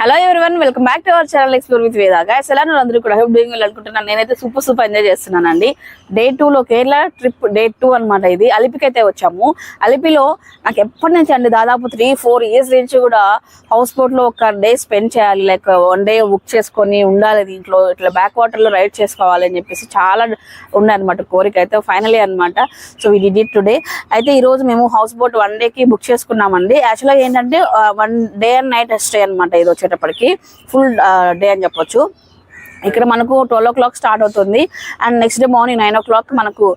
Hello everyone welcome back to our channel explore with Veda guys ఎలా అందరూ కూడా? Help doing అనుకుంటున్నాను. నేనైతే సూపర్ సూపర్ ఎంజాయ్ చేస్తున్నానండి. డే లో కేరళ ట్రిప్ డే టూ అనమాట ఇది. అలిపికి అయితే వచ్చాము. అలిపిలో నాకు ఎప్పటి నుంచి అండి దాదాపు త్రీ ఫోర్ ఇయర్స్ నుంచి కూడా హౌస్ బోట్లో ఒక డే స్పెండ్ చేయాలి. లైక్ వన్ డే బుక్ చేసుకొని ఉండాలి దీంట్లో. ఇట్లా బ్యాక్ వాటర్లో రైడ్ చేసుకోవాలి అని చెప్పేసి చాలా ఉన్నాయన్నమాట కోరిక అయితే ఫైనలీ అన్నమాట. సో ఇది డిడ్ టుడే అయితే ఈరోజు మేము హౌస్ బోట్ వన్ డే కి బుక్ చేసుకున్నామండి. యాక్చువల్గా ఏంటంటే one day and night stay అనమాట ఇది వచ్చేటప్పటికి ఫుల్ డే అని చెప్పొచ్చు. ఇక్కడ మనకు ట్వెల్వ్ ఓ క్లాక్ స్టార్ట్ అవుతుంది. And next day morning nine o'clock మనకు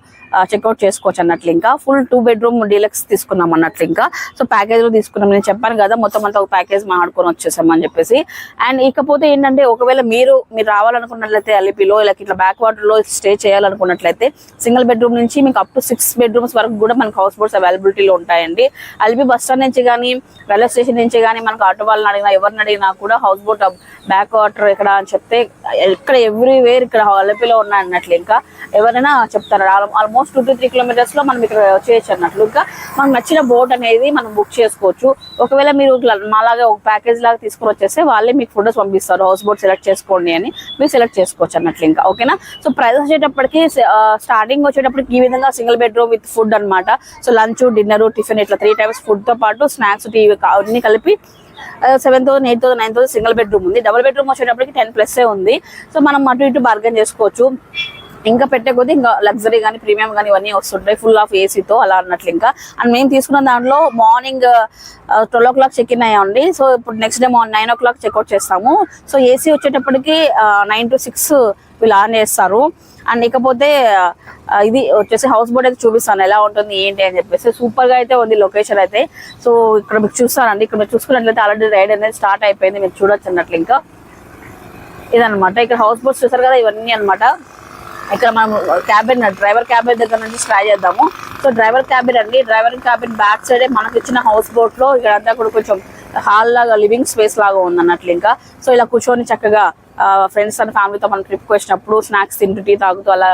చెక్అవుట్ చేసుకోవచ్చు అన్నట్లు ఇంకా. ఫుల్ టూ బెడ్రూమ్ డీలక్స్ తీసుకున్నాం అన్నట్లు ఇంకా. సో ప్యాకేజ్లో తీసుకున్నాం. నేను చెప్పాను కదా మొత్తం అంతా ఒక ప్యాకేజ్ మాట్లాడుకొని వచ్చేసాం అని చెప్పేసి. అండ్ ఇకపోతే ఏంటంటే ఒకవేళ మీరు మీరు రావాలనుకున్నట్లయితే అలిపిలో ఇలా ఇట్లా బ్యాక్ వాటర్లో స్టే చేయాలనుకున్నట్లయితే సింగిల్ బెడ్రూమ్ నుంచి మీకు అప్ టు సిక్స్ బెడ్రూమ్స్ వరకు కూడా మనకు హౌస్ బోట్స్ అవైలబిలిటీలో ఉంటాయండి. అలిపి బస్ స్టాండ్ నుంచి కానీ రైల్వే స్టేషన్ నుంచి కానీ మనకు ఆటో వాళ్ళని అడిగినా ఎవరిని అడిగినా కూడా హౌస్ బోట్ బ్యాక్ వాటర్ ఇక్కడ అని చెప్తే ఇక్కడ ఎవ్రీవేర్ ఇక్కడ అలపిలో ఉన్నాయి అన్నట్లు ఇంకా ఎవరైనా చెప్తారు? ఆల్మోస్ట్ టూ టు త్రీ కిలోమీటర్స్లో మనం ఇక్కడ వచ్చేయచ్చు అన్నట్లు. ఇంకా మనకు నచ్చిన బోట్ అనేది మనం బుక్ చేసుకోవచ్చు. ఒకవేళ మీరు మాలాగా ఒక ప్యాకేజ్ లాగా తీసుకుని వచ్చేస్తే వాళ్ళే మీకు ఫొటోస్ పంపిస్తారు. హౌస్ బోట్ సెలెక్ట్ చేసుకోండి అని మీరు సెలెక్ట్ చేసుకోవచ్చు అన్నట్లు ఇంకా. ఓకేనా సో ప్రైస్ వచ్చేటప్పటికి స్టార్టింగ్ వచ్చేటప్పటికి ఈ విధంగా సింగిల్ బెడ్రూమ్ విత్ ఫుడ్ అన్నమాట. సో లంచ్ డిన్నర్ టిఫిన్ ఇట్లా త్రీ టైమ్స్ ఫుడ్తో పాటు స్నాక్స్ టీవీ అన్ని కలిపి seven thousand eight thousand nine thousand single bedroom ఉంది. డబుల్ బెడ్రూమ్ వచ్చేటప్పటికి టెన్ ప్లస్ ఉంది. సో మనం అటు ఇటు బార్గెన్ చేసుకోవచ్చు. ఇంకా పెట్టే కొద్దీ ఇంకా లగ్జరీ కానీ ప్రీమియం కానీ ఇవన్నీ వస్తుంటాయి. ఫుల్ ఆఫ్ ఏసీతో అలా అన్నట్లు ఇంకా. అండ్ మేము తీసుకున్న దాంట్లో morning twelve o'clock check in అయ్యామండి so ఇప్పుడు next day morning nine o'clock checkout చేస్తాము సో ఏసీ వచ్చేటప్పటికి నైన్ టు సిక్స్ వీళ్ళు ఆన్ చేస్తారు. అండ్ ఇకపోతే ఇది వచ్చేసి హౌస్ బోట్ అయితే చూపిస్తాను ఎలా ఉంటుంది ఏంటి అని చెప్పేసి. సూపర్గా అయితే ఉంది లొకేషన్ అయితే. సో ఇక్కడ మీకు చూస్తానండి ఇక్కడ మీరు చూసుకున్నట్లయితే ఆల్రెడీ రైడ్ అనేది స్టార్ట్ అయిపోయింది. మీరు చూడొచ్చు అన్నట్లు ఇంకా. ఇదన్నమాట. ఇక్కడ హౌస్ బోట్స్ చూసారు కదా ఇవన్నీ అనమాట ఇక్కడ మనం క్యాబిన్ డ్రైవర్ క్యాబిన్ దగ్గర నుంచి ట్రై చేద్దాము. సో డ్రైవర్ క్యాబిన్ అండి. డ్రైవర్ క్యాబిన్ బ్యాక్ సైడే మనకి ఇచ్చిన హౌస్ బోట్లో ఇక్కడ అంతా కూడా కొంచెం హాల్ లాగా లివింగ్ స్పేస్ లాగా ఉంది అన్నట్లు ఇంకా. సో ఇలా కూర్చొని చక్కగా ఫ్రెండ్స్ అండ్ ఫ్యామిలీతో మనం ట్రిప్ వచ్చినప్పుడు స్నాక్స్ తింటూ టీ తాగుతూ అలా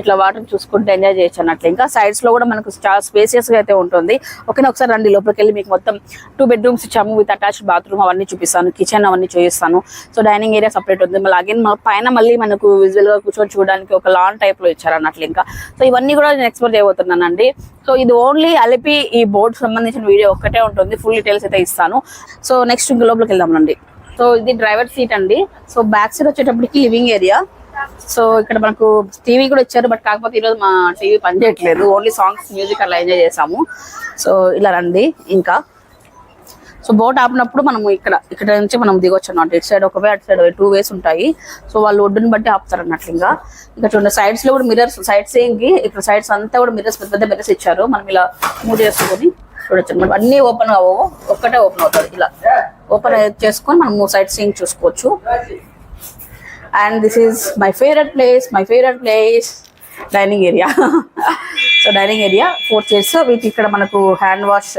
ఇట్లా వాటర్ చూసుకుంటూ ఎంజాయ్ చేయొచ్చు అన్నట్లు. ఇంకా సైడ్స్లో కూడా మనకు చాలా స్పేసియస్గా అయితే ఉంటుంది. ఓకేనా ఒకసారి రండి లోపలికి వెళ్ళి మీకు మొత్తం టూ బెడ్రూమ్స్ ఇచ్చాము విత్ అటాచ్డ్ బాత్రూమ్ అవన్నీ చూపిస్తాను కిచెన్ అవన్నీ చూపిస్తాను సో డైనింగ్ ఏరియా సపరేట్ ఉంది. మళ్ళీ అగైన్ పైన మళ్ళీ మనకు విజువల్గా కూర్చొని చూడడానికి ఒక లాన్ టైప్లో ఇచ్చారు అన్నట్లు ఇంకా. సో ఇవన్నీ కూడా నేను ఎక్స్ప్లోర్ చేయబోతున్నానండి. సో ఇది ఓన్లీ అలిపి ఈ బోర్డు సంబంధించిన వీడియో ఒక్కటే ఉంటుంది. ఫుల్ డీటెయిల్స్ అయితే ఇస్తాను. సో నెక్స్ట్ ఇంక లోపలికి వెళ్దామండి సో ఇది డ్రైవర్ సీట్ అండి. సో బ్యాక్ సైడ్ వచ్చేటప్పటికి లివింగ్ ఏరియా. సో ఇక్కడ మనకు టీవీ కూడా ఇచ్చారు బట్ కాకపోతే ఈరోజు మా టీవీ పనిచేయట్లేదు ఓన్లీ సాంగ్స్ మ్యూజిక్ అలా ఎంజాయ్ చేసాము సో ఇలా రండి ఇంకా. సో బోట్ ఆపినప్పుడు మనం ఇక్కడ ఇక్కడ నుంచి మనం దిగొచ్చు అన్నమాట. ఇటు సైడ్ ఒక వే అటు సైడ్ టూ వేస్ ఉంటాయి. సో వాళ్ళు ఒడ్డుని బట్టి ఆపుతారు అన్నట్లు ఇంకా. ఇక్కడ చూడండి సైడ్స్లో కూడా మిర్రర్స్ సైడ్ సీయింగ్ ఇక్కడ సైడ్స్ అంతా కూడా మిర్రర్స్ పెద్ద పెద్ద మిరర్స్ ఇచ్చారు. మనం ఇలా మూవ్ చేసుకొని చూడొచ్చు అనమాట అన్ని ఓపెన్ అవ్వవు. ఒక్కటే ఓపెన్ అవుతుంది. ఇలా ఓపెన్ చేసుకొని మనం సైడ్ సీయింగ్ చూసుకోవచ్చు. And this is my favourite place my favourite place dining area so dining area four chairs వీటి ఇక్కడ మనకు హ్యాండ్ వాష్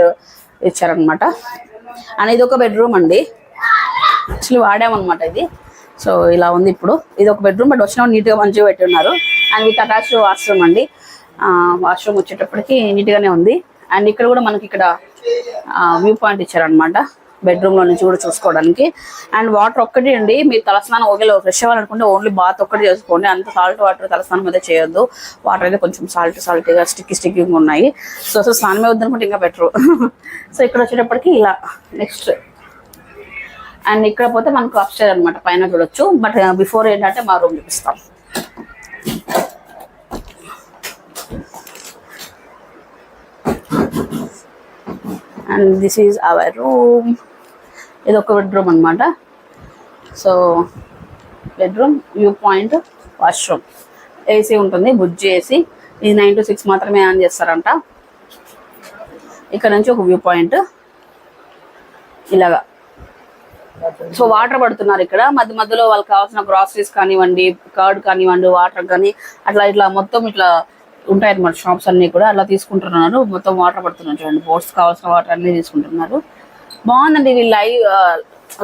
ఇచ్చారనమాట అండ్ ఇది ఒక బెడ్రూమ్ అండి. యాక్చువల్లీ వాడామన్నమాట ఇది. సో ఇలా ఉంది ఇప్పుడు. ఇది ఒక బెడ్రూమ్ బట్ వచ్చిన నీట్గా మంచిగా పెట్టి ఉన్నారు. అండ్ విత్ అటాచ్డ్ వాష్రూమ్ అండి. వాష్రూమ్ వచ్చేటప్పటికి నీట్గానే ఉంది. అండ్ ఇక్కడ కూడా మనకి ఇక్కడ వ్యూ పాయింట్ ఇచ్చారనమాట బెడ్రూమ్లో నుంచి కూడా చూసుకోవడానికి. అండ్ వాటర్ ఒక్కటి అండి. మీరు తలస్నానం ఒకవేళ ఫ్రెష్ అవ్వాలనుకుంటే ఓన్లీ బాత్ ఒక్కటి చేసుకోండి. అంత సాల్ట్ వాటర్ తలస్నానం అయితే చేయొద్దు. వాటర్ అయితే కొంచెం సాల్ట్ సాల్ట్గా స్టిక్కి స్టిక్కింగ్ ఉన్నాయి. సో అసలు స్నానం వద్దనుకుంటే ఇంకా బెటర్ సో ఇక్కడ వచ్చేటప్పటికి ఇలా నెక్స్ట్ అండ్ ఇక్కడ పోతే మనకు అప్స్టైర్ అనమాట పైన చూడొచ్చు. బట్ బిఫోర్ ఏంటంటే మా రూమ్ చూపిస్తాం. And this is our room ఇది ఒక బెడ్రూమ్ అనమాట so bedroom view point washroom AC ఉంటుంది బుజ్జి ఏసీ ఇది నైన్ టు సిక్స్ మాత్రమే ఆన్ చేస్తారంట. ఇక్కడ నుంచి ఒక వ్యూ పాయింట్ ఇలాగా. సో వాటర్ పడుతున్నారు ఇక్కడ. మధ్య మధ్యలో వాళ్ళకి కావాల్సిన గ్రాసరీస్ కానివ్వండి కార్డ్ కానివ్వండి వాటర్ కానీ అట్లా ఇట్లా మొత్తం ఇట్లా ఉంటాయి అన్నమాట షాప్స్ అన్ని కూడా. అలా తీసుకుంటున్నారు. మొత్తం వాటర్ పడుతున్నారు చూడండి. బోట్స్ కావాల్సిన వాటర్ అన్ని తీసుకుంటున్నారు. బాగుందండి వీళ్ళ లైవ్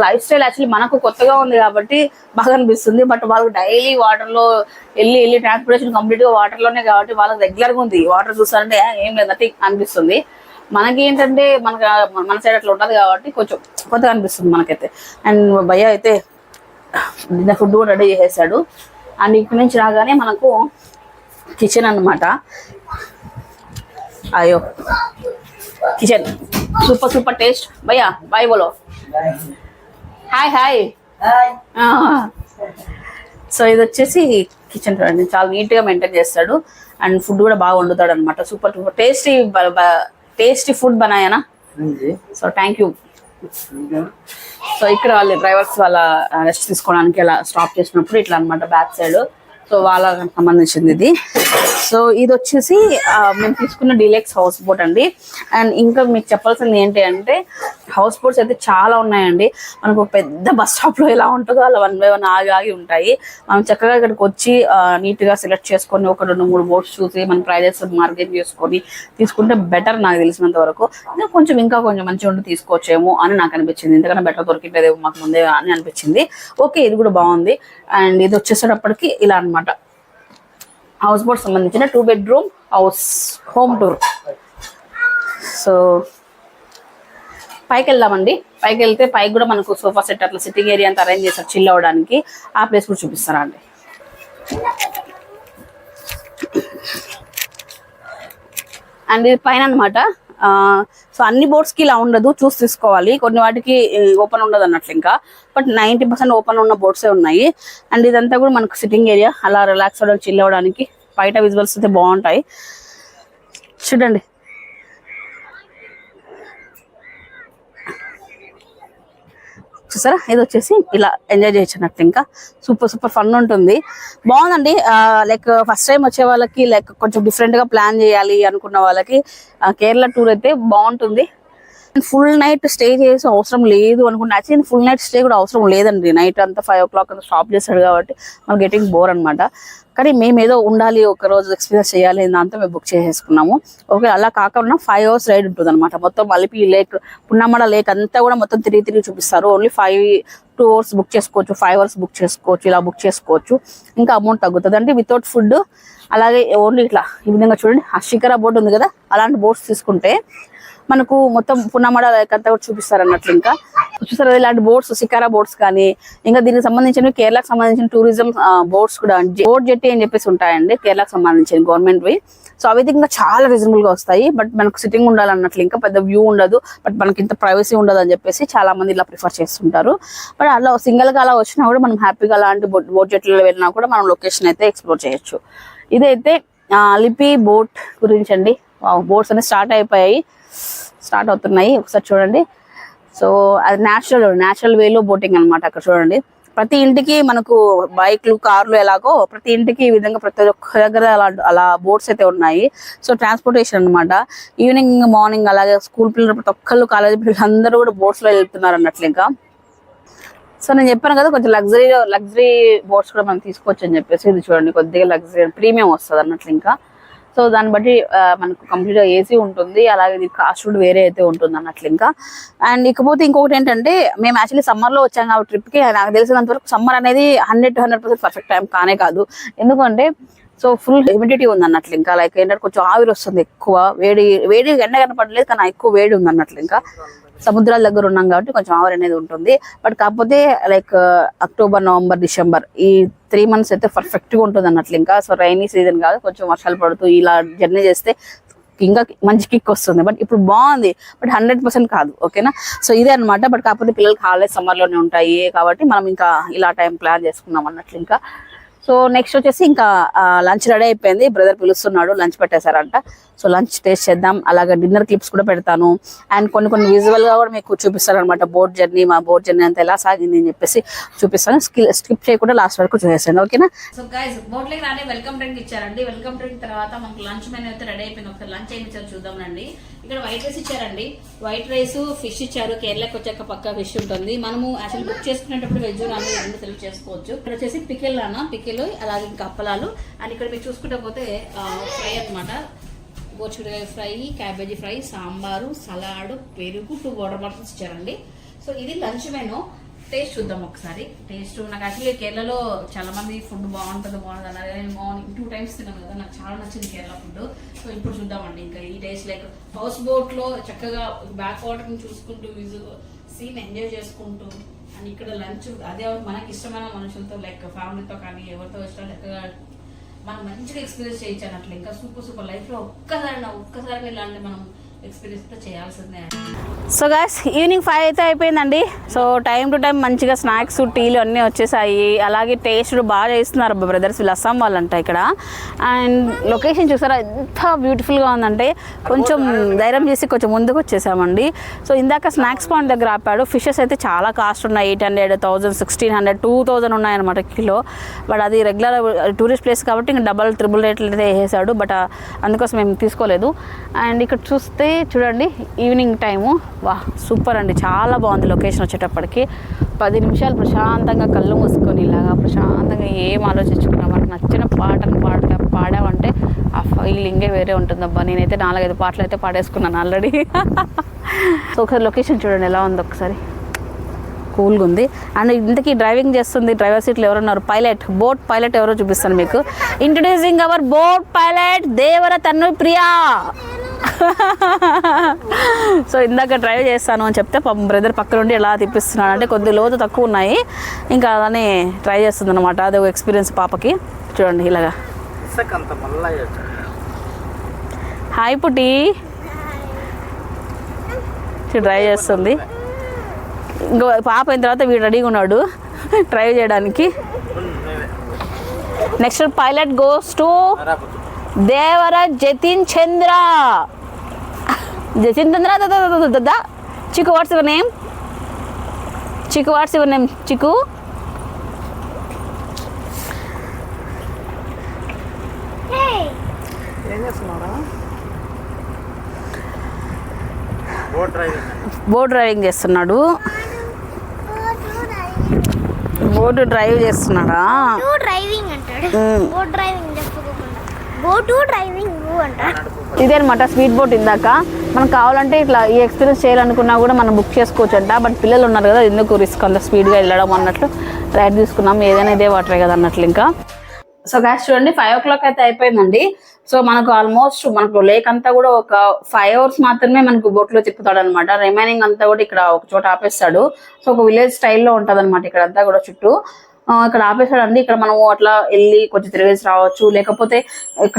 లైఫ్ స్టైల్ యాక్చువల్లీ మనకు కొత్తగా ఉంది కాబట్టి బాగా అనిపిస్తుంది. బట్ వాళ్ళకి డైలీ వాటర్లో వెళ్ళి వెళ్ళి ట్రాన్స్పోర్టేషన్ కంప్లీట్గా వాటర్లోనే కాబట్టి వాళ్ళకి రెగ్యులర్గా ఉంది. వాటర్ చూస్తారంటే ఏం లేదంటే అనిపిస్తుంది. మనకి ఏంటంటే మనకి మన సైడ్ అట్లా ఉంటుంది కాబట్టి కొంచెం కొత్తగా అనిపిస్తుంది మనకైతే. అండ్ భయ్య అయితే ఫుడ్ కూడా రెడీ చేసేసాడు. అండ్ ఇక్కడి నుంచి రాగానే మనకు కిచెన్ అన్నమాట. అయ్యో. కిచెన్. Super super taste. భయ్యా బాయ్ బోలో. Hi hi. సో ఇది వచ్చేసి కిచెన్ చూడండి. చాలా నీట్గా మెయింటైన్ చేస్తాడు. అండ్ ఫుడ్ కూడా బాగా వండుతాడు అనమాట super super. Tasty tasty food బనాయనా? So thank you. So ఇక్కడ వాళ్ళ డ్రైవర్స్ వాళ్ళ రెస్ట్ తీసుకోవడానికి అలా స్టాప్ చేసినప్పుడు ఇట్లా అన్నమాట బ్యాక్ సైడ్. సో వాళ్ళకి సంబంధించింది ఇది. సో ఇది వచ్చేసి మేము తీసుకున్న డీలెక్స్ హౌస్ బోట్ అండి. అండ్ ఇంకా మీకు చెప్పాల్సింది ఏంటి అంటే హౌస్ బోట్స్ అయితే చాలా ఉన్నాయండి. మనకు ఒక పెద్ద బస్ స్టాప్లో ఎలా ఉంటుందో అలా వన్ బై వన్ ఆగి ఆగి ఉంటాయి. మనం చక్కగా ఇక్కడికి వచ్చి నీట్గా సెలెక్ట్ చేసుకొని ఒక రెండు మూడు బోట్స్ చూసి మన ప్రైజెస్ మార్కెట్ చేసుకొని తీసుకుంటే బెటర్ నాకు తెలిసినంత వరకు. కొంచెం ఇంకా కొంచెం మంచిగా ఉండి తీసుకోవచ్చేమో అని నాకు అనిపించింది. ఎందుకంటే బెటర్ దొరికిందేమో మాకు ముందే అని అనిపించింది. ఓకే ఇది కూడా బాగుంది. అండ్ ఇది వచ్చేసేటప్పటికి ఇలా అనమాట హౌస్ బోట్ సంబంధించిన two bedroom house home tour so పైకి వెళ్దామండి. పైకి వెళ్తే పైకి కూడా మనకు సోఫా సెట్ అట్లా సిట్టింగ్ ఏరియా అంతా అరేంజ్ చేస్తారు చిల్ అవ్వడానికి. ఆ ప్లేస్ కూడా చూపిస్తారా అండి? అండ్ ఇది పైన అనమాట సో అన్ని బోర్డ్స్కి కి ఇలా ఉండదు చూసి తీసుకోవాలి. కొన్ని వాటికి ఓపెన్ ఉండదు అన్నట్లు ఇంకా. బట్ నైంటీ పర్సెంట్ ఓపెన్ ఉన్న బోర్డ్సే ఉన్నాయి. అండ్ ఇదంతా కూడా మనకు సిట్టింగ్ ఏరియా అలా రిలాక్స్ అవ్వడానికి చిల్ అవ్వడానికి బయట విజువల్స్ అయితే బాగుంటాయి. చూడండి. చూసారా? ఇది వచ్చేసి ఇలా ఎంజాయ్ చేయొచ్చినట్టు ఇంకా. సూపర్ సూపర్ ఫన్ ఉంటుంది. బాగుందండి. లైక్ ఫస్ట్ టైం వచ్చే వాళ్ళకి లైక్ కొంచెం డిఫరెంట్గా ప్లాన్ చేయాలి అనుకున్న వాళ్ళకి కేరళ టూర్ అయితే బాగుంటుంది. ఫుల్ నైట్ స్టే చేసే అవసరం లేదు అనుకుంటే యాక్చువల్లీ ఫుల్ నైట్ స్టే కూడా అవసరం లేదండి. నైట్ అంతా ఫైవ్ ఓ క్లాక్ అంతా స్టాప్ చేస్తాడు కాబట్టి మనం గెటింగ్ బోర్ అనమాట కానీ మేము ఏదో ఉండాలి ఒక రోజు ఎక్స్పీరియన్స్ చేయాలి దాంతో మేము బుక్ చేసేసుకున్నాము. ఓకే అలా కాకుండా ఫైవ్ అవర్స్ రైడ్ ఉంటుంది అనమాట మొత్తం అలిపి లేక్ పున్నమ్మడ లేక్ అంతా కూడా మొత్తం తిరిగి తిరిగి చూపిస్తారు. Only five two hours book చేసుకోవచ్చు ఫైవ్ అవర్స్ బుక్ చేసుకోవచ్చు ఇలా బుక్ చేసుకోవచ్చు. ఇంకా అమౌంట్ తగ్గుతుంది. అంటే వితౌట్ ఫుడ్ అలాగే ఓన్లీ ఇట్లా ఈ విధంగా చూడండి. ఆ శిఖర బోట్ ఉంది కదా అలాంటి బోట్స్ తీసుకుంటే మనకు మొత్తం పున్నమడ లేకంతా అంతా కూడా చూపిస్తారు అన్నట్లు ఇంకా. చూస్తారు ఇలాంటి బోట్స్ సికారా బోట్స్ కానీ ఇంకా దీనికి సంబంధించిన కేరళకు సంబంధించిన టూరిజం బోట్స్ కూడా బోట్ జెట్టి అని చెప్పేసి ఉంటాయండి కేరళకు సంబంధించిన గవర్నమెంట్ వి. సో అవి ఇంకా చాలా రీజనబుల్గా వస్తాయి. బట్ మనకు సిట్టింగ్ ఉండాలన్నట్లు ఇంకా పెద్ద వ్యూ ఉండదు. బట్ మనకి ఇంత ప్రైవసీ ఉండదు అని చెప్పేసి చాలా మంది ఇలా ప్రిఫర్ చేస్తుంటారు. బట్ అలా సింగిల్గా అలా వచ్చినా కూడా మనం హ్యాపీగా అలాంటి బోట్ జెట్లలో వెళ్ళినా కూడా మనం లొకేషన్ అయితే ఎక్స్ప్లోర్ చేయొచ్చు. ఇదైతే లిపి బోట్ గురించి అండి. బోట్స్ అనేవి స్టార్ట్ అయిపోయాయి. స్టార్ట్ అవుతున్నాయి. ఒకసారి చూడండి. సో అది న్యాచురల్ న్యాచురల్ వేలో బోటింగ్ అన్నమాట అక్కడ చూడండి. ప్రతి ఇంటికి మనకు బైక్లు కార్లు ఎలాగో ప్రతి ఇంటికి ఈ విధంగా ప్రతి ఒక్క దగ్గర అలా అలా బోట్స్ అయితే ఉన్నాయి. సో ట్రాన్స్పోర్టేషన్ అన్నమాట. ఈవినింగ్ మార్నింగ్ అలాగే స్కూల్ పిల్లలు ప్రతి ఒక్కళ్ళు కాలేజీ పిల్లలు అందరూ కూడా బోట్స్లో లో వెళ్తున్నారు అన్నట్లు ఇంకా. సో నేను చెప్పాను కదా కొంచెం లగ్జరీ లగ్జరీ బోట్స్ కూడా మనం తీసుకోవచ్చు అని చెప్పేసి. ఇది చూడండి కొద్దిగా లగ్జరీ ప్రీమియం వస్తుంది అన్నట్లు ఇంకా. సో దాన్ని బట్టి మనకు కంప్లీట్గా ఏసీ ఉంటుంది అలాగే ఇది కాస్ట్ కూడా వేరే అయితే ఉంటుంది అన్నట్లు ఇంకా. అండ్ ఇకపోతే ఇంకొకటి ఏంటంటే మేము యాక్చువల్లీ సమ్మర్లో వచ్చాం కాబట్టి ట్రిప్కి నాకు తెలిసినంత వరకు సమ్మర్ అనేది hundred hundred percent perfect time కానే కాదు. ఎందుకంటే సో ఫుల్ హ్యూమిడిటీ ఉంది అన్నట్లు ఇంకా. లైక్ ఏంటంటే కొంచెం ఆవిరి వస్తుంది ఎక్కువ వేడి వేడి ఎండ కనపడలేదు కానీ ఎక్కువ వేడి ఉంది అన్నట్లు ఇంకా. సముద్రాల దగ్గర ఉన్నాం కాబట్టి కొంచెం ఆవర్ అనేది ఉంటుంది. బట్ కాకపోతే లైక్ అక్టోబర్ నవంబర్ డిసెంబర్ ఈ త్రీ మంత్స్ అయితే పర్ఫెక్ట్గా ఉంటుంది అన్నట్లు ఇంకా. సో రైనీ సీజన్ కాదు కొంచెం వర్షాలు పడుతూ ఇలా జర్నీ చేస్తే ఇంకా మంచి కిక్ వస్తుంది. బట్ ఇప్పుడు బాగుంది. బట్ హండ్రెడ్ పర్సెంట్ కాదు ఓకేనా సో ఇదే అన్నమాట. బట్ కాకపోతే పిల్లలకి హాలిడేస్ సమ్మర్లోనే ఉంటాయి కాబట్టి మనం ఇంకా ఇలా టైం ప్లాన్ చేసుకున్నాం అన్నట్లు ఇంకా. సో నెక్స్ట్ వచ్చేసి ఇంకా లంచ్ రెడీ అయిపోయింది. బ్రదర్ పిలుస్తున్నాడు లంచ్ పెట్టేశారంట. సో లంచ్ టేస్ట్ చేద్దాం. అలాగే డిన్నర్ క్లిప్స్ కూడా పెడతాను. అండ్ కొన్ని కొన్ని విజువల్గా కూడా మీకు చూపిస్తాను అనమాట బోట్ జర్నీ మా బోట్ జర్నీ అంతా ఎలా సాగింది అని చెప్పేసి చూపిస్తాను. స్కిల్ స్కిప్ చేయకుండా లాస్ట్ వరకు చూసేసాను ఓకేనా? సో గైస్ బోట్లకి రానే వెల్కమ్ డ్రింక్ ఇచ్చారండి. వెల్కమ్ డ్రింక్ తర్వాత మనకు లంచ్ మెనూ అయితే రెడీ అయిపోయింది. ఒకసారి లంచ్ ఏమి ఇచ్చారు చూద్దామండి ఇక్కడ వైట్ రైస్ ఇచ్చారండి. వైట్ రైస్ ఫిష్ ఇచ్చారు. కేరళకి వచ్చాక పక్క ఫిష్ ఉంటుంది. మనము యాక్చువల్ బుక్ చేసుకునేటప్పుడు వెజ్ నాన్ వెజ్ రెండు సెలెక్ట్ చేసుకోవచ్చు. ఇక్కడ వచ్చేసి పికెల్ అన్న పికెల్ అలాగే ఇంకా అప్పలాలు. అండ్ ఇక్కడ మీరు చూసుకుంటే పోతే ఫ్రై అన్నమాట. గోచుకుడుకాయ fry cabbage fry sambar salad పెరుగు టూ వాటర్ బాటిల్స్ ఇచ్చారండి. సో ఇది లంచ్ మెనూ టేస్ట్ చూద్దాం ఒకసారి. టేస్ట్ నాకు యాక్చువల్లీ కేరళలో చాలా మంది ఫుడ్ బాగుంటుంది బాగుంటుంది అన్నారు. నేను మార్నింగ్ టూ టైమ్స్ తిన్నాను కదా నాకు చాలా నచ్చింది కేరళ ఫుడ్. సో ఇప్పుడు చూద్దామండి ఇంకా ఈ టేస్ట్. లైక్ హౌస్ బోట్లో చక్కగా బ్యాక్ వాటర్ని చూసుకుంటూ విజు సీన్ ఎంజాయ్ చేసుకుంటూ అండ్ ఇక్కడ లంచ్ అదే మనకి ఇష్టమైన మనుషులతో లైక్ ఫ్యామిలీతో కానీ ఎవరితో ఇష్టం చక్కగా మనం మంచిగా ఎక్స్పీరియన్స్ చేయొచ్చు అన్నట్లు ఇంకా సూపర్ సూపర్ లైఫ్లో ఒక్కసారి ఒక్కసారి ఇలాంటి మనం చేయాల్సిందే. సో గాయస్ ఈవినింగ్ ఫైవ్ అయితే అయిపోయిందండి. సో టైం టు టైం మంచిగా స్నాక్స్ టీలు అన్నీ వచ్చేసాయి. అలాగే టేస్ట్ బాగా చేస్తున్నారు బ్రదర్స్ వీళ్ళు అస్సాం వాళ్ళంట ఇక్కడ. అండ్ లొకేషన్ చూసారా ఎంత బ్యూటిఫుల్గా ఉందంటే కొంచెం ధైర్యం చేసి కొంచెం ముందుకు వచ్చేసామండి. సో ఇందాక స్నాక్స్ పాయింట్ దగ్గర ఆపాడు. ఫిషెస్ అయితే చాలా కాస్ట్ ఉన్నాయి. Eight hundred thousand sixteen hundred two thousand ఉన్నాయన్నమాట కిలో. బట్ అది రెగ్యులర్ టూరిస్ట్ ప్లేస్ కాబట్టి ఇంకా డబల్ ట్రిపుల్ రేట్లు అయితే వేసాడు బట్ అందుకోసం మేము తీసుకోలేదు. అండ్ ఇక్కడ చూస్తే చూడండి ఈవినింగ్ టైము వా సూపర్ అండి. చాలా బాగుంది లొకేషన్ వచ్చేటప్పటికి. పది నిమిషాలు ప్రశాంతంగా కళ్ళు మూసుకొని ఇలాగా ప్రశాంతంగా ఏం ఆలోచించుకున్నా మనకు నచ్చిన పాటను పాడ పాడామంటే ఆ ఫీలింగే వేరే ఉంటుందబ్బా. నేనైతే నాలుగైదు పాటలు అయితే పాడేసుకున్నాను ఆల్రెడీ సో ఒకసారి లొకేషన్ చూడండి ఎలా ఉంది ఒకసారి. కూల్గా ఉంది. అండ్ ఇంతకీ డ్రైవింగ్ చేస్తుంది డ్రైవర్ సీట్లో ఎవరున్నారు? పైలట్ బోట్ పైలట్ ఎవరో చూపిస్తాను మీకు. Introducing our boat pilot Devara తన్ను ప్రియా సో ఇందాక డ్రైవ్ చేస్తాను అని చెప్తే పాపం బ్రదర్ పక్క నుండి ఎలా తిప్పిస్తున్నాడు అంటే కొద్ది లోతు తక్కువ ఉన్నాయి. ఇంకా అలానే ట్రై చేస్తుంది అనమాట అది ఒక ఎక్స్పీరియన్స్ పాపకి. చూడండి ఇలాగా. హాయ్ పుట్టి. డ్రైవ్ చేస్తుంది. ఇంకో పాప అయిన తర్వాత వీడు రెడీగా ఉన్నాడు. డ్రైవ్ చేయడానికి. Next pilot goes to. Devara Jatin Chandra. దద Chiku what's your name? Chiku what's your name? Chiku ఏం చేస్తున్నారా బోట్ డ్రైవింగ్ బోట్ డ్రైవింగ్ చేస్తున్నాడు. బోట్ డ్రైవ్ చేస్తున్నాడా? బోటు డ్రైవింగ్ అంటాడు. మ్మ్. బోట్ డ్రైవింగ్ చెప్పుకోకుండా బోటు డ్రైవింగ్ అంటాడు నడుపు ఇదే అనమాట స్వీట్ బోట్ ఇందాక. మనకు కావాలంటే ఇట్లా ఈ ఎక్స్పీరియన్స్ చేయాలనుకున్నా కూడా మనం బుక్ చేసుకోవచ్చు అంట బట్ పిల్లలు ఉన్నారు కదా ఎందుకు రిస్క్ అంత స్పీడ్గా వెళ్ళడం అన్నట్లు రైడ్ తీసుకున్నాం. ఏదైనా ఇదే వాటరే కదా అన్నట్లు ఇంకా. సో గ్యాస్ చూడండి ఫైవ్ ఓ క్లాక్ అయితే అయిపోయిందండి. సో మనకు ఆల్మోస్ట్ మనకు లేక్ అంతా కూడా ఒక ఫైవ్ అవర్స్ మాత్రమే మనకు బోట్లో తిప్పుతాడు అనమాట రిమైనింగ్ అంతా కూడా ఇక్కడ ఒక చోట ఆపేస్తాడు. సో ఒక విలేజ్ స్టైల్లో ఉంటుంది అనమాట ఇక్కడ అంతా కూడా చుట్టూ. ఇక్కడ ఆపేసాడండి ఇక్కడ మనము అట్లా వెళ్ళి కొంచెం తిరిగేసి రావచ్చు. లేకపోతే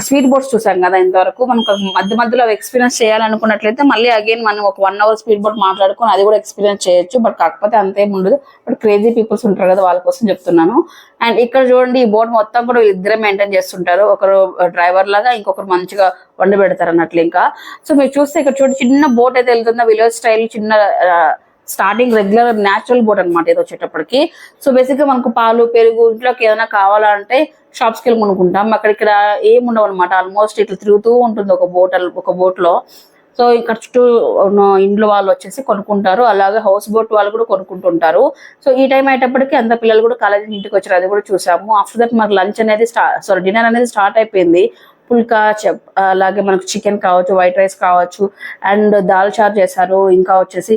స్వీట్ బోర్డ్స్ చూసాం కదా ఇంతవరకు. మనం మధ్య మధ్యలో ఎక్స్పీరియన్స్ చేయాలనుకున్నట్లయితే మళ్ళీ అగైన్ మనం ఒక వన్ అవర్ స్పీడ్ బోట్ మాట్లాడుకొని అది కూడా ఎక్స్పీరియన్స్ చేయొచ్చు. బట్ కాకపోతే అంతేం ఉండదు. బట్ క్రేజీ పీపుల్స్ ఉంటారు కదా వాళ్ళ కోసం చెప్తున్నాను. అండ్ ఇక్కడ చూడండి ఈ బోట్ మొత్తం కూడా ఇద్దరే మెయింటైన్ చేస్తుంటారు. ఒకరు డ్రైవర్ లాగా ఇంకొకరు మంచిగా వండి పెడతారు అన్నట్లు ఇంకా. సో మీరు చూస్తే ఇక్కడ చూడండి చిన్న బోట్ అయితే వెళ్తుందో? విలేజ్ స్టైల్ చిన్న స్టార్టింగ్ రెగ్యులర్ న్యాచురల్ బోట్ అనమాట ఇది వచ్చేటప్పటికి. సో బేసిక్గా మనకు పాలు పెరుగు ఇంట్లోకి ఏదైనా కావాలంటే షాప్స్కి వెళ్ళి కొనుక్కుంటాం. అక్కడ ఇక్కడ అనమాట ఆల్మోస్ట్ ఇట్లా తిరుగుతూ ఉంటుంది ఒక బోట్ ఒక బోట్లో. సో ఇక్కడ చుట్టూ ఇంట్లో వాళ్ళు వచ్చేసి కొనుక్కుంటారు. అలాగే హౌస్ బోట్ వాళ్ళు కూడా కొనుక్కుంటుంటారు. సో ఈ టైం అయ్యేటప్పటికి అంత పిల్లలు కూడా కాలేజీ ఇంటికి వచ్చారు. అది కూడా చూసాము. ఆఫ్టర్ దట్ మనకు లంచ్ అనేది స్టార్ట్ సారీ డిన్నర్ అనేది స్టార్ట్ అయిపోయింది. పుల్కా చెప్ అలాగే మనకు చికెన్ కావచ్చు వైట్ రైస్ కావచ్చు అండ్ దాల్ చార్ చేశారు. ఇంకా వచ్చేసి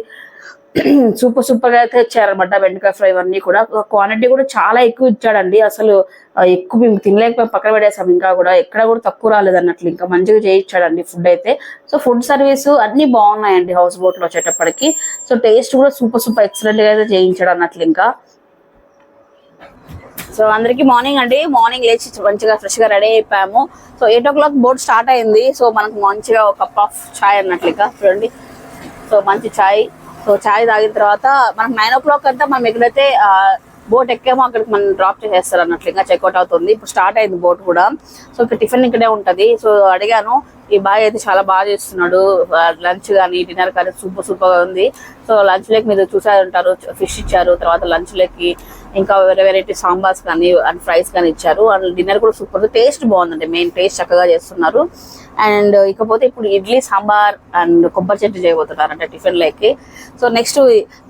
సూపర్ సూపర్గా అయితే ఇచ్చారనమాట బెండకాయ ఫ్రై ఇవన్నీ కూడా. క్వాంటిటీ కూడా చాలా ఎక్కువ ఇచ్చాడండి. అసలు ఎక్కువ మేము తినలేకపోయి. పక్కన పడేసాం ఇంకా కూడా. ఎక్కడ కూడా తక్కువ రాలేదు అన్నట్లు. ఇంకా మంచిగా చేయించాడండి ఫుడ్ అయితే. సో ఫుడ్ సర్వీస్ అన్ని బాగున్నాయండి హౌస్ బోట్లో వచ్చేటప్పటికి. సో టేస్ట్ కూడా సూపర్ సూపర్ ఎక్సలెంట్గా అయితే చేయించాడు అన్నట్లు ఇంకా. సో అందరికి మార్నింగ్ అండి. మార్నింగ్ లేచి మంచిగా ఫ్రెష్గా రెడీ అయిపోయాము. So eight o'clock boat start అయింది. సో మనకు మంచిగా ఒక కప్ ఆఫ్ చాయ్ అన్నట్లు ఇంకా. చూడండి. సో మంచి చాయ్. సో చాయ్ తాగిన తర్వాత మనకు నైన్ ఓ క్లాక్ అంతా మనం ఎక్కడైతే బోట్ ఎక్కామో అక్కడికి మనం డ్రాప్ చేసేస్తారు అన్నట్లు ఇంకా చెక్అవుట్ అవుతుంది. ఇప్పుడు స్టార్ట్ అయింది బోట్ కూడా. సో ఇక్కడ టిఫిన్ ఇక్కడే ఉంటుంది. సో అడిగాను ఈ బాయ్ అయితే చాలా బాగా చేస్తున్నాడు. లంచ్ కానీ డిన్నర్ కానీ సూపర్ సూపర్గా ఉంది. సో లంచ్ లేక్ మీరు చూసే ఉంటారు ఫిష్ ఇచ్చారు తర్వాత లంచ్ లెక్కి ఇంకా వేరే వెరైటీ సాంబార్స్ కానీ అండ్ ఫ్రైస్ కానీ ఇచ్చారు. అండ్ డిన్నర్ కూడా సూపర్ టేస్ట్ బాగుందండి. మెయిన్ టేస్ట్ చక్కగా చేస్తున్నారు. అండ్ ఇకపోతే ఇప్పుడు ఇడ్లీ సాంబార్ అండ్ కొబ్బరి చెట్టు చేయబోతున్నారు అంటే tiffin like. So next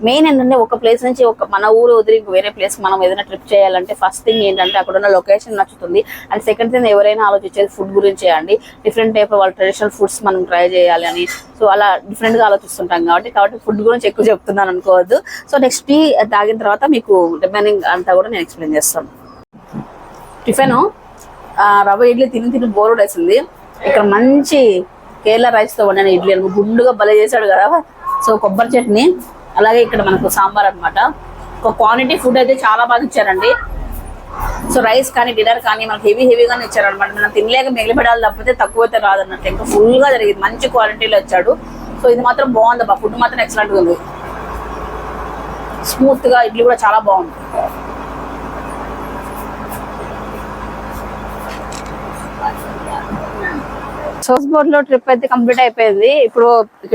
main ఏంటంటే ఒక ప్లేస్ నుంచి ఒక మన ఊరు వదిలి వేరే ప్లేస్ మనం ఏదైనా ట్రిప్ చేయాలంటే ఫస్ట్ థింగ్ ఏంటంటే అక్కడ ఉన్న లొకేషన్ నచ్చుతుంది. అండ్ సెకండ్ థింగ్ ఎవరైనా ఆలోచించేది ఫుడ్ గురించి అండి. డిఫరెంట్ టైప్ వాళ్ళ ట్రెడిషనల్ ఫుడ్స్ మనం ట్రై చేయాలి అని. సో అలా డిఫరెంట్గా ఆలోచిస్తుంటాం కాబట్టి కాబట్టి ఫుడ్ గురించి ఎక్కువ చెప్తున్నాను అనుకోవద్దు. సో నెక్స్ట్ టీ తాగిన తర్వాత మీకు రీజనింగ్ అంతా కూడా నేను ఎక్స్ప్లెయిన్ చేస్తాను. టిఫిన్ రవ్వ ఇడ్లీ తిని తిని బోర్ వేసింది. ఇక్కడ మంచి కేరళ రైస్తో వండిన ఇడ్లీ అని గుండుగా భలే చేశాడు కదా. సో కొబ్బరి చట్నీ అలాగే ఇక్కడ మనకు సాంబార్ అన్నమాట. ఒక క్వాంటిటీ ఫుడ్ అయితే చాలా బాగా ఇచ్చారండి. సో రైస్ కానీ డిన్నర్ కానీ మనకి హెవీ హెవీగానే ఇచ్చారనమాట మనం తినలేక మిగిలిపెడాలి తప్పితే తక్కువ అయితే రాదన్నట్టు. ఇంకా ఫుల్గా జరిగింది. మంచి క్వాలిటీలో ఇచ్చాడు. సో ఇది మాత్రం బాగుంది ఫుడ్ మాత్రం ఎక్సలెంట్గా ఉంది. స్మూత్గా ఇడ్లీ కూడా చాలా బాగుంది సోర్స్ బోర్డ్లో ట్రిప్ అయితే కంప్లీట్ అయిపోయింది. ఇప్పుడు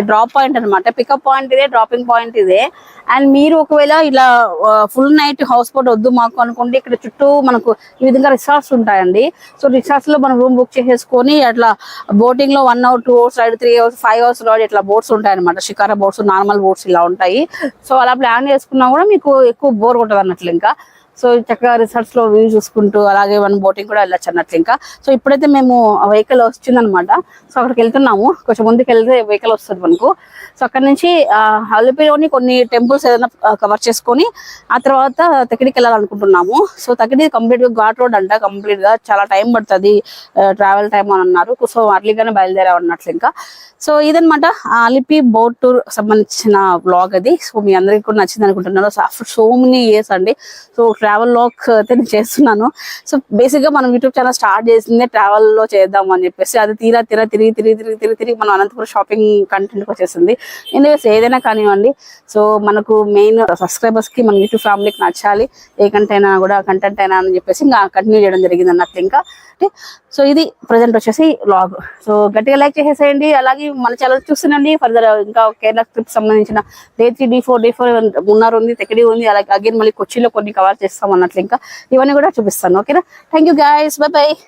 డ్రాప్ పాయింట్ అన్నమాట. పికప్ పాయింట్ ఇదే డ్రాపింగ్ పాయింట్ ఇదే. అండ్ మీరు ఒకవేళ ఇలా ఫుల్ నైట్ హౌస్ బోట్ వద్దు మాకు అనుకుంటే ఇక్కడ చుట్టూ మనకు ఈ విధంగా రిసార్ట్స్ ఉంటాయండి. సో రిసార్ట్స్లో మనం రూమ్ బుక్ చేసేసుకొని అట్లా బోటింగ్లో one hour two hours ride three hours five hours ride ఇట్లా బోట్స్ ఉంటాయి అనమాట షికారా బోట్స్ నార్మల్ బోట్స్ ఇలా ఉంటాయి. సో అలా ప్లాన్ చేసుకున్నా కూడా మీకు ఎక్కువ బోర్ కొట్టదు అన్నట్లు ఇంకా. సో చక్కగా రిసార్ట్స్లో వ్యూ చూసుకుంటూ అలాగే మనం బోటింగ్ కూడా వెళ్ళొచ్చు అన్నట్లు ఇంకా. సో ఇప్పుడైతే మేము వెహికల్ వచ్చిందనమాట సో అక్కడికి వెళ్తున్నాము. కొంచెం ముందుకు వెళ్తే వెహికల్ వస్తుంది మనకు. సో అక్కడ నుంచి అలిపిలోని కొన్ని టెంపుల్స్ ఏదైనా కవర్ చేసుకొని ఆ తర్వాత తకిడికి వెళ్ళాలనుకుంటున్నాము. సో తకిడి కంప్లీట్గా ఘాట్ రోడ్ అంట కంప్లీట్గా. చాలా టైం పడుతుంది ట్రావెల్ టైం అని అన్నారు. సో అర్లీగానే బయలుదేరా ఉన్నట్లు ఇంకా. సో ఇదనమాట అలిపి బోట్ టూర్ సంబంధించిన బ్లాగ్ అది. సో మీ అందరికీ కూడా నచ్చింది అనుకుంటున్నాను. So after so many years అండి. సో ట్రావెల్ లాక్ uh, అయితే నేను చేస్తున్నాను. సో బేసిక్గా మనం యూట్యూబ్ ఛానల్ స్టార్ట్ చేసిందే ట్రావెల్లో చేద్దాం అని చెప్పేసి అది తీరా తీరా తిరిగి తిరిగి తిరిగి తిరిగి తిరిగి మనం అనంతపురం షాపింగ్ కంటెంట్ వచ్చేసింది. ఎందుకంటే ఏదైనా కానివ్వండి. సో మనకు మెయిన్ సబ్స్క్రైబర్స్కి మన యూట్యూబ్ ఫ్యామిలీకి నచ్చాలి. ఏ కంటెంట్ అయినా కూడా కంటెంట్ అయినా అని చెప్పేసి ఇంకా కంటిన్యూ చేయడం జరిగింది అన్నట్లు ఇంకా. సో ఇది ప్రజెంట్ వచ్చేసి లాగ్ సో గట్టిగా లైక్ చేసేసేయండి. అలాగే మన ఛానల్ చూస్తుండండి. ఫర్దర్ ఇంకా కేరళ ట్రిప్ సంబంధించిన day three the four day four ఉన్నారు ఉంది తెక్కడి ఉంది. అలాగే అగైన్ మళ్ళీ కొచ్చిలో కొన్ని కవర్ చేస్తాం అన్నట్లు ఇంకా. ఇవన్నీ కూడా చూపిస్తాను ఓకేనా? Thank you guys bye bye